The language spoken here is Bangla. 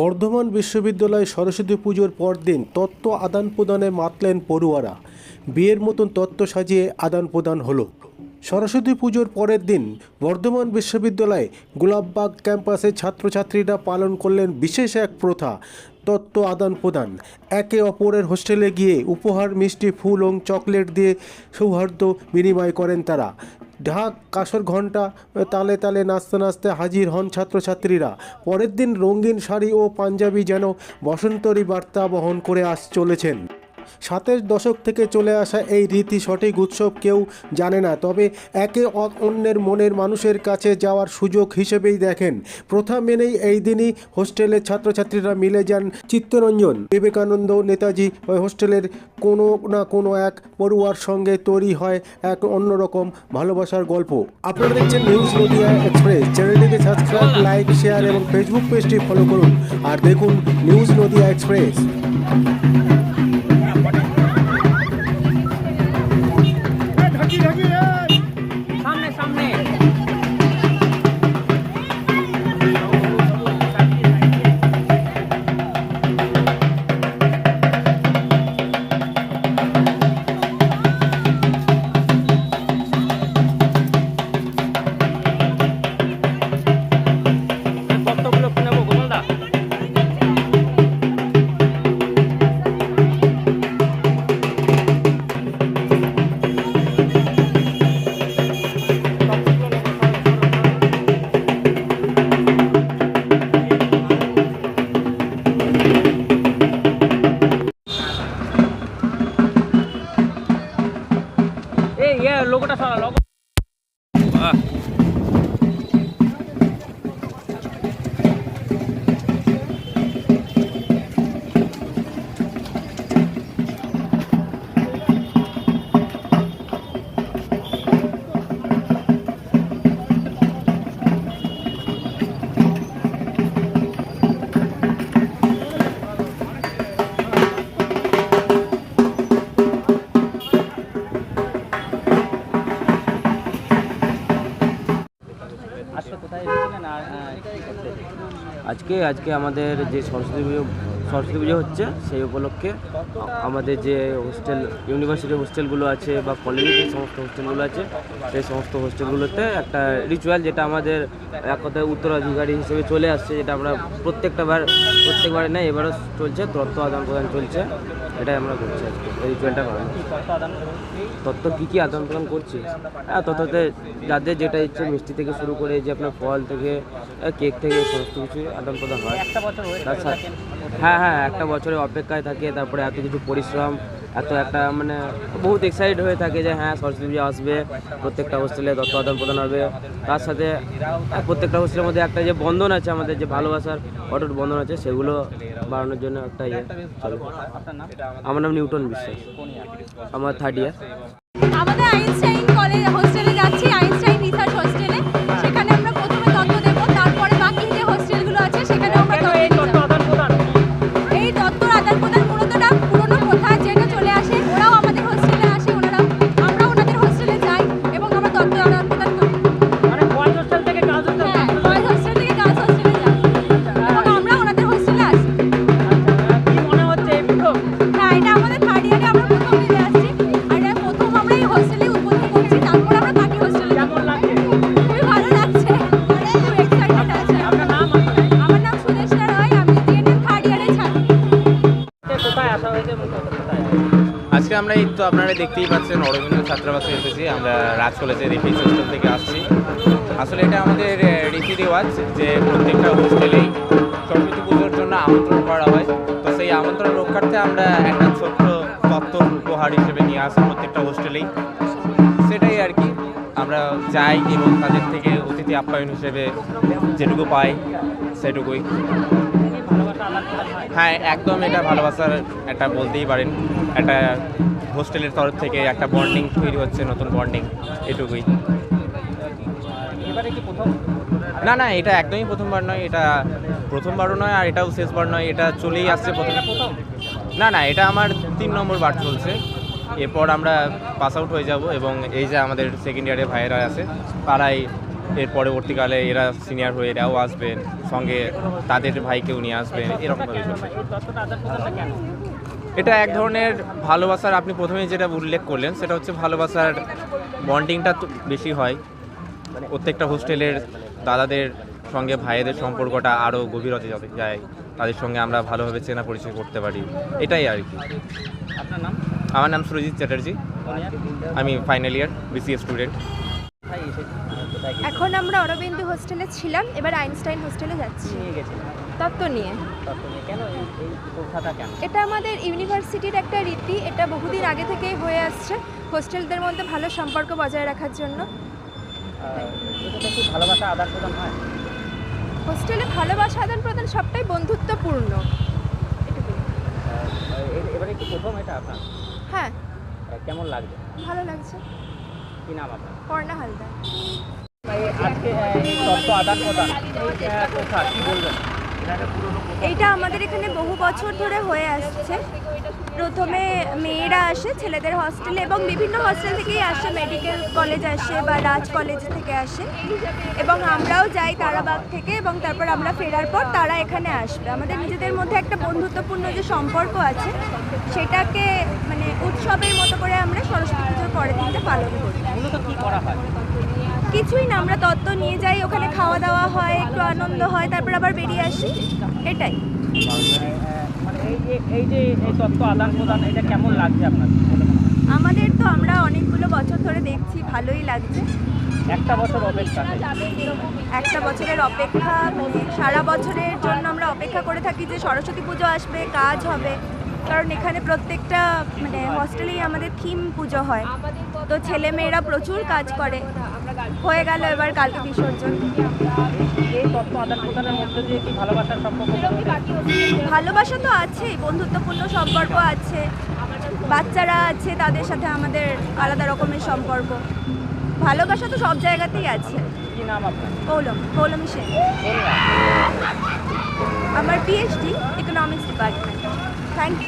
বর্ধমান বিশ্ববিদ্যালয়ে সরস্বতী পুজোর পরদিন তত্ত্ব আদান প্রদানে মাতলেন পড়ুয়ারা। বিয়ের মতন তত্ত্ব সাজিয়ে আদান প্রদান হলো। সরস্বতী পুজোর পরের দিন বর্ধমান বিশ্ববিদ্যালয়ে গোলাপবাগ ক্যাম্পাসে ছাত্রছাত্রীরা পালন করলেন বিশেষ এক প্রথা, তত্ত্ব আদান প্রদান। একে অপরের হোস্টেলে গিয়ে উপহার, মিষ্টি, ফুল ও চকলেট দিয়ে সৌহার্দ্য বিনিময় করেন তারা। ঢাক, কাসর ঘণ্টা, তালে তালে নাচতে নাচতে হাজির হন ছাত্রছাত্রীরা। পরের দিন রঙিন শাড়ি ও পাঞ্জাবি যেন বসন্তরী বার্তা বহন করে আস চলেছেন। সাতের দশক থেকে চলে আসা এই রীতি সঠিক উৎসব কেউ জানে না। তবে একে অন্যের মনের মানুষের কাছে যাওয়ার সুযোগ হিসেবেই দেখেন। প্রথা মেনেই এই দিনই হোস্টেলের ছাত্রছাত্রীরা মিলে যান চিত্তরঞ্জন। বিবেকানন্দ নেতাজি ওই হোস্টেলের কোনো না কোনো এক পড়ুয়ার সঙ্গে তৈরি হয় এক অন্যরকম ভালোবাসার গল্প। আপনারা দেখছেন নিউজ নদিয়া এক্সপ্রেস। চ্যানেলটিকে সাবস্ক্রাইব, লাইক, শেয়ার এবং ফেসবুক পেজটি ফলো করুন। আর দেখুন নিউজ নদিয়া এক্সপ্রেস। করতে? আজকে আজকে আমাদের যে সরস্বতী পুজো সরস্বতী পুজো হচ্ছে, সেই উপলক্ষে আমাদের যে হোস্টেল ইউনিভার্সিটি হোস্টেলগুলো আছে বা কলেজের যে সমস্ত হোস্টেলগুলো আছে, সেই সমস্ত হোস্টেলগুলোতে একটা রিচুয়াল যেটা আমাদের এক কথায় উত্তরাধিকারী হিসেবে চলে আসছে, যেটা আমরা প্রত্যেকটা বার, প্রত্যেকবারে নেই এবারও চলছে, তত্ত্ব আদান প্রদান চলছে, এটাই আমরা করছি এই রিচুয়ালটা করানো কি তত্ত্ব কী কী আদান প্রদান করছি? হ্যাঁ তত্ত্বতে যাদের যেটা ইচ্ছে মিষ্টি থেকে শুরু করে, যে আপনার ফল থেকে কেক থেকে, সমস্ত কিছু আদান প্রদান হয়। তার সাথে- হ্যাঁ হ্যাঁ একটা বছরের অপেক্ষায় থাকে, তারপরে এত কিছু পরিশ্রম, এত একটা মানে বহুত এক্সাইটেড হয়ে থাকে যে হ্যাঁ সরস্বতী পুজো আসবে, প্রত্যেকটা হোস্টেলে তত্ত্ব আদান প্রদান হবে। তার সাথে প্রত্যেকটা হোস্টেলের মধ্যে একটা যে বন্ধন আছে আমাদের, যে ভালোবাসার অটুট বন্ধন আছে, সেগুলো বাড়ানোর জন্য একটা ইয়ে আমার নাম নিউটন বিশ্বাস। আমার থার্ড ইয়ার আমাদের আইনস্টাইন কলেজ আজকে আমরা এই তো আপনারা দেখতেই পাচ্ছেন অরবিন্দ ছাত্রাবাসে এসেছি। আমরা রাজ কলেজের রিফিজ হোস্টেল থেকে আসছি। আসলে এটা আমাদের রীতি রেওয়াজ যে প্রত্যেকটা হোস্টেলেই সরস্বতী পুজোর জন্য আমন্ত্রণ করা হয়। সেই আমন্ত্রণ রক্ষার্থে আমরা একটা ছোট্ট তত্ত্ব উপহার হিসেবে নিয়ে আসি প্রত্যেকটা হোস্টেলেই। সেটাই আর কি। আমরা যাই এবং তাদের থেকে অতিথি আপ্যায়ন হিসেবে যেটুকু পাই সেটুকুই। হ্যাঁ একদম এটা ভালোবাসার একটা বলতেই পারেন। একটা হোস্টেলের তরফ থেকে একটা বন্ডিং তৈরি হচ্ছে, নতুন বন্ডিং, এটুকুই। এবারে কি প্রথম? না না এটা একদমই প্রথমবার নয় এটা প্রথমবারও নয় আর এটাও শেষবার নয় এটা চলেই আসছে প্রথমে না না এটা আমার তিন নম্বর বার চলছে। এরপর আমরা পাস আউট হয়ে যাব এবং এই যে আমাদের সেকেন্ড ইয়ারে ভাইয়েরা আছে তারাই এর পরবর্তীকালে এরা সিনিয়র হয়ে এরাও আসবেন সঙ্গে তাদের ভাইকেও নিয়ে আসবেন এরকমভাবে এটা এক ধরনের ভালোবাসার আপনি প্রথমে যেটা উল্লেখ করলেন সেটা হচ্ছে ভালোবাসার বন্ডিংটা তো বেশি হয়। প্রত্যেকটা হোস্টেলের দাদাদের সঙ্গে ভাইয়েদের সম্পর্কটা আরও গভীরতে যাতে যায়। তাদের সঙ্গে আমরা ভালোভাবে চেনা পরিচয় করতে পারি। এটাই আর কি। আপনার নাম? আমার নাম সুরজিৎ চ্যাটার্জি। আমি ফাইনাল ইয়ার বিসিএস স্টুডেন্ট এখন আমরা অরবিন্দু হোস্টেলে ছিলাম এবার আইনস্টাইন হোস্টেলে যাচ্ছি। তত্ত্ব নিয়ে। তত্ত্ব নিয়ে। কেন এই এই প্রথাটা কেন? এটা আমাদের ইউনিভার্সিটির একটা রীতি এটা বহুদিন আগে থেকেই হয়ে আসছে হোস্টেলদের মধ্যে ভালো সম্পর্ক বজায় রাখার জন্য। এটাতে কি ভালোবাসা আদান প্রদান হয়? হোস্টেলে ভালোবাসা আদান প্রদান সবটাই বন্ধুত্বপূর্ণ। এবারে কি প্রথম এটা আপনার? হ্যাঁ। কেমন লাগছে? ভালো লাগছে। কি নাম আপনার? কর্ণা হালদার। আজকে তত্ত্ব আদান প্রদান কি বলবেন? এইটা আমাদের এখানে বহু বছর ধরে হয়ে আসছে। প্রথমে মেয়েরা আসে, ছেলেদের হস্টেলে এবং বিভিন্ন হস্টেল থেকেই আসে মেডিকেল কলেজ আসে বা রাজ কলেজ থেকে আসে। এবং আমরাও যাই তারাবাগ থেকে এবং তারপর আমরা ফেরার পর তারা এখানে আসবে। আমাদের নিজেদের মধ্যে একটা বন্ধুত্বপূর্ণ যে সম্পর্ক আছে, সেটাকে মানে উৎসবের মতো করে আমরা সরস্বতী পুজোর পরের দিনটা পালন করি। মূলত কি করা হয়? কিছুই না আমরা তত্ত্ব নিয়ে যাই ওখানে খাওয়া দাওয়া হয় একটু আনন্দ হয় তারপর আবার বেরিয়ে আসি। এটাই। এই যে এই যে তত্ত্ব আদান প্রদান এটা কেমন লাগছে আপনার? আমাদের তো আমরা অনেকগুলো বছর ধরে দেখছি ভালোই লাগছে। একটা বছর অপেক্ষা। একটা বছরের অপেক্ষা মানে সারা বছরের জন্য আমরা অপেক্ষা করে থাকি যে সরস্বতী পুজো আসবে কাজ হবে। কারণ এখানে প্রত্যেকটা মানে হস্টেলেই আমাদের থিম পুজো হয়। তো ছেলে মেয়েরা প্রচুর কাজ করে। হয়ে গেল এবার কালকে বিসর্জন? ভালোবাসা তো আছেই বন্ধুত্বপূর্ণ সম্পর্ক আছে। বাচ্চারা আছে তাদের সাথে আমাদের আলাদা রকমের সম্পর্ক। ভালোবাসা তো সব জায়গাতেই আছে। কি নাম আপনার? সেন। আমার PhD economics department thank you